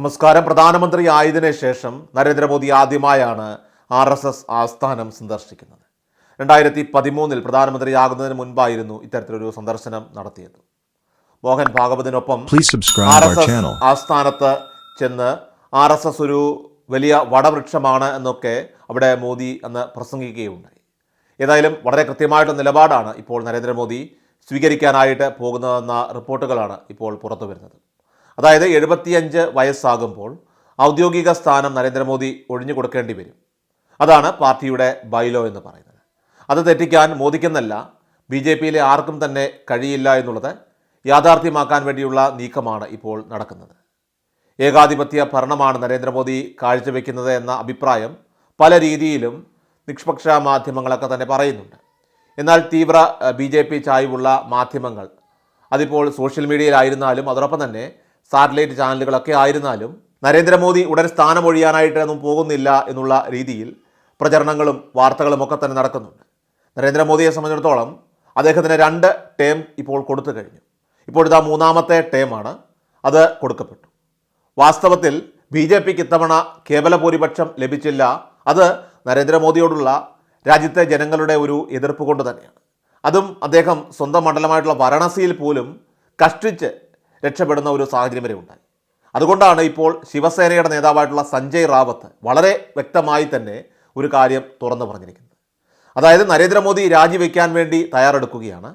നമസ്കാരം. പ്രധാനമന്ത്രി ആയതിനു ശേഷം നരേന്ദ്രമോദി ആദ്യമായാണ് ആർ എസ് എസ് ആസ്ഥാനം സന്ദർശിക്കുന്നത്. രണ്ടായിരത്തി പതിമൂന്നിൽ പ്രധാനമന്ത്രിയാകുന്നതിന് മുൻപായിരുന്നു ഇത്തരത്തിലൊരു സന്ദർശനം നടത്തിയത്. മോഹൻ ഭാഗവതിനൊപ്പം ആർ എസ് എസ്. ആസ്ഥാനത്ത് ചെന്ന് ആർ എസ് എസ് ഒരു വലിയ വടവൃക്ഷമാണ് എന്നൊക്കെ അവിടെ മോദി അന്ന് പ്രസംഗിക്കുകയുണ്ടായി. ഏതായാലും വളരെ കൃത്യമായിട്ടുള്ള നിലപാടാണ് ഇപ്പോൾ നരേന്ദ്രമോദി സ്വീകരിക്കാനായിട്ട് പോകുന്നതെന്ന റിപ്പോർട്ടുകളാണ് ഇപ്പോൾ പുറത്തു വരുന്നത് അതായത് എഴുപത്തിയഞ്ച് വയസ്സാകുമ്പോൾ ഔദ്യോഗിക സ്ഥാനം നരേന്ദ്രമോദി ഒഴിഞ്ഞു കൊടുക്കേണ്ടി വരും. അതാണ് പാർട്ടിയുടെ ബൈലോ എന്ന് പറയുന്നത്. അത് തെറ്റിക്കാൻ മോദിക്കെന്നല്ല ബി ജെ പിയിലെ ആർക്കും തന്നെ കഴിയില്ല എന്നുള്ളത് യാഥാർത്ഥ്യമാക്കാൻ വേണ്ടിയുള്ള നീക്കമാണ് ഇപ്പോൾ നടക്കുന്നത്. ഏകാധിപത്യ ഭരണമാണ് നരേന്ദ്രമോദി കാഴ്ചവെക്കുന്നത് എന്ന അഭിപ്രായം പല രീതിയിലും നിഷ്പക്ഷ മാധ്യമങ്ങളൊക്കെ തന്നെ പറയുന്നുണ്ട്. എന്നാൽ തീവ്ര ബി ജെ പി ചായ്വുള്ള മാധ്യമങ്ങൾ അതിപ്പോൾ സോഷ്യൽ മീഡിയയിലായിരുന്നാലും അതോടൊപ്പം തന്നെ സാറ്റലൈറ്റ് ചാനലുകളൊക്കെ ആയിരുന്നാലും നരേന്ദ്രമോദി ഉടൻ സ്ഥാനമൊഴിയാനായിട്ടൊന്നും പോകുന്നില്ല എന്നുള്ള രീതിയിൽ പ്രചരണങ്ങളും വാർത്തകളും ഒക്കെ തന്നെ നടക്കുന്നുണ്ട്. നരേന്ദ്രമോദിയെ സംബന്ധിച്ചിടത്തോളം അദ്ദേഹത്തിന് രണ്ട് ടേം ഇപ്പോൾ കൊടുത്തു കഴിഞ്ഞു. ഇപ്പോഴിതാ മൂന്നാമത്തെ ടേമാണ്. അത് കൊടുക്കപ്പെട്ടു. വാസ്തവത്തിൽ ബി ജെ പിക്ക് ഇത്തവണ കേവല ഭൂരിപക്ഷം ലഭിച്ചില്ല. അത് നരേന്ദ്രമോദിയോടുള്ള രാജ്യത്തെ ജനങ്ങളുടെ ഒരു എതിർപ്പ് കൊണ്ട് തന്നെയാണ്. അതും അദ്ദേഹം സ്വന്തം മണ്ഡലമായിട്ടുള്ള വാരണാസിയിൽ പോലും കഷ്ടിച്ച് രക്ഷപ്പെടുന്ന ഒരു സാഹചര്യം വരെ ഉണ്ടായി. അതുകൊണ്ടാണ് ഇപ്പോൾ ശിവസേനയുടെ നേതാവായിട്ടുള്ള സഞ്ജയ് റാവത്ത് വളരെ വ്യക്തമായി തന്നെ ഒരു കാര്യം തുറന്നു പറഞ്ഞിരിക്കുന്നത്. അതായത് നരേന്ദ്രമോദി രാജിവെക്കാൻ വേണ്ടി തയ്യാറെടുക്കുകയാണ്.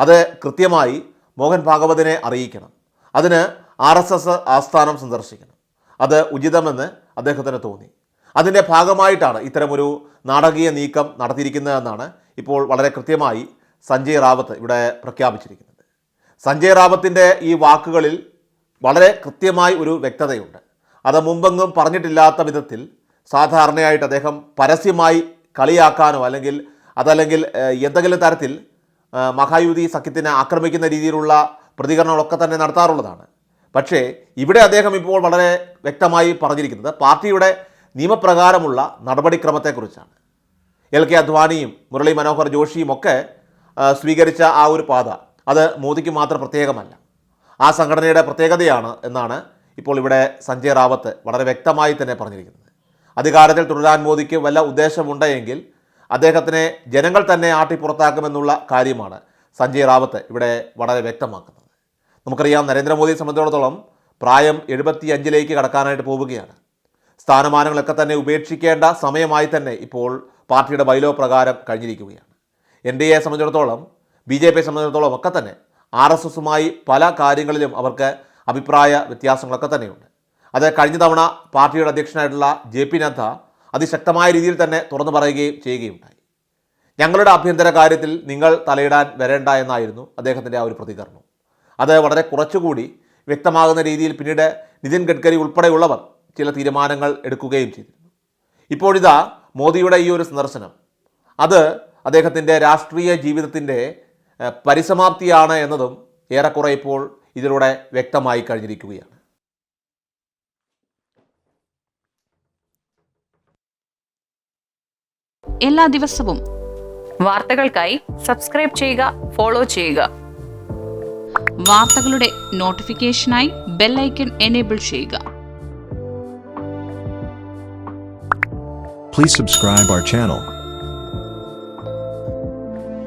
അത് കൃത്യമായി മോഹൻ ഭാഗവതിനെ അറിയിക്കണം. അതിന് ആർ എസ് എസ് ആസ്ഥാനം സന്ദർശിക്കണം. അത് ഉചിതമെന്ന് അദ്ദേഹത്തിന് തോന്നി. അതിന്റെ ഭാഗമായിട്ടാണ് ഇത്തരമൊരു നാടകീയ നീക്കം നടത്തിയിരിക്കുന്നതെന്നാണ് ഇപ്പോൾ വളരെ കൃത്യമായി സഞ്ജയ് റാവത്ത് ഇവിടെ പ്രഖ്യാപിച്ചിരിക്കുന്നത്. സഞ്ജയ് റാവത്തിന്റെ ഈ വാക്കുകളിൽ വളരെ കൃത്യമായി ഒരു വ്യക്തതയുണ്ട്. അത് മുമ്പെങ്ങും പറഞ്ഞിട്ടില്ലാത്ത വിധത്തിൽ സാധാരണയായിട്ട് അദ്ദേഹം പരസ്യമായി കളിയാക്കാനോ അല്ലെങ്കിൽ അതല്ലെങ്കിൽ എന്തെങ്കിലും തരത്തിൽ മഹായുതി സഖ്യത്തിനെ ആക്രമിക്കുന്ന രീതിയിലുള്ള പ്രതികരണങ്ങളൊക്കെ തന്നെ നടത്താറുള്ളതാണ്. പക്ഷേ ഇവിടെ അദ്ദേഹം ഇപ്പോൾ വളരെ വ്യക്തമായി പറഞ്ഞിരിക്കുന്നത് പാർട്ടിയുടെ നിയമപ്രകാരമുള്ള നടപടിക്രമത്തെക്കുറിച്ചാണ്. എൽ കെ അദ്വാനിയും മുരളി മനോഹർ ജോഷിയും ഒക്കെ സ്വീകരിച്ച ആ ഒരു പാത അത് മോദിക്ക് മാത്രം പ്രത്യേകമല്ല. ആ സംഘടനയുടെ പ്രത്യേകതയാണ് എന്നാണ് ഇപ്പോൾ ഇവിടെ സഞ്ജയ് റാവത്ത് വളരെ വ്യക്തമായി തന്നെ പറഞ്ഞിരിക്കുന്നത്. അധികാരത്തിൽ തുടരാൻ മോദിക്ക് വല്ല ഉദ്ദേശമുണ്ടെങ്കിൽ അദ്ദേഹത്തിനെ ജനങ്ങൾ തന്നെ ആട്ടി പുറത്താക്കുമെന്നുള്ള കാര്യമാണ് സഞ്ജയ് റാവത്ത് ഇവിടെ വളരെ വ്യക്തമാക്കുന്നത്. നമുക്കറിയാം നരേന്ദ്രമോദിയെ സംബന്ധിച്ചിടത്തോളം പ്രായം എഴുപത്തി അഞ്ചിലേക്ക് കടക്കാനായിട്ട് പോവുകയാണ്. സ്ഥാനമാനങ്ങളൊക്കെ തന്നെ ഉപേക്ഷിക്കേണ്ട സമയമായി തന്നെ ഇപ്പോൾ പാർട്ടിയുടെ ബൈലോ പ്രകാരം കഴിഞ്ഞിരിക്കുകയാണ്. എൻ ഡി എയെ സംബന്ധിച്ചിടത്തോളം ബി ജെ പിയെ സംബന്ധിച്ചിടത്തോളം ഒക്കെ തന്നെ. ആർ എസ് എസുമായി പല കാര്യങ്ങളിലും അവർക്ക് അഭിപ്രായ വ്യത്യാസങ്ങളൊക്കെ തന്നെയുണ്ട്. അത് കഴിഞ്ഞ തവണ പാർട്ടിയുടെ അധ്യക്ഷനായിട്ടുള്ള ജെ പി നദ്ദ അതിശക്തമായ രീതിയിൽ തന്നെ തുറന്നു പറയുകയും ചെയ്യുകയുണ്ടായി. ഞങ്ങളുടെ ആഭ്യന്തര കാര്യത്തിൽ നിങ്ങൾ തലയിടാൻ വരേണ്ട എന്നായിരുന്നു അദ്ദേഹത്തിന്റെ ആ ഒരു പ്രതികരണം. അത് വളരെ കുറച്ചുകൂടി വ്യക്തമാകുന്ന രീതിയിൽ പിന്നീട് നിതിൻ ഗഡ്കരി ഉൾപ്പെടെയുള്ളവർ ചില തീരുമാനങ്ങൾ എടുക്കുകയും ചെയ്തിരുന്നു ഇപ്പോഴിതാ മോദിയുടെ ഈ ഒരു സന്ദർശനം. അത് അദ്ദേഹത്തിന്റെ രാഷ്ട്രീയ ജീവിതത്തിന്റെ പരിസമാപ്തിയാണ് എന്നതും ഏറെക്കുറെ ഇപ്പോൾ ഇതിലൂടെ വ്യക്തമായി കഴിഞ്ഞിരിക്കുകയാണ്. എല്ലാ ദിവസവും വാർത്തകൾക്കായി സബ്സ്ക്രൈബ് ചെയ്യുക ഫോളോ ചെയ്യുക. വാർത്തകളുടെ നോട്ടിഫിക്കേഷനായി ബെല്ലൈക്കൺ എനേബിൾ ചെയ്യുക. Please subscribe our channel.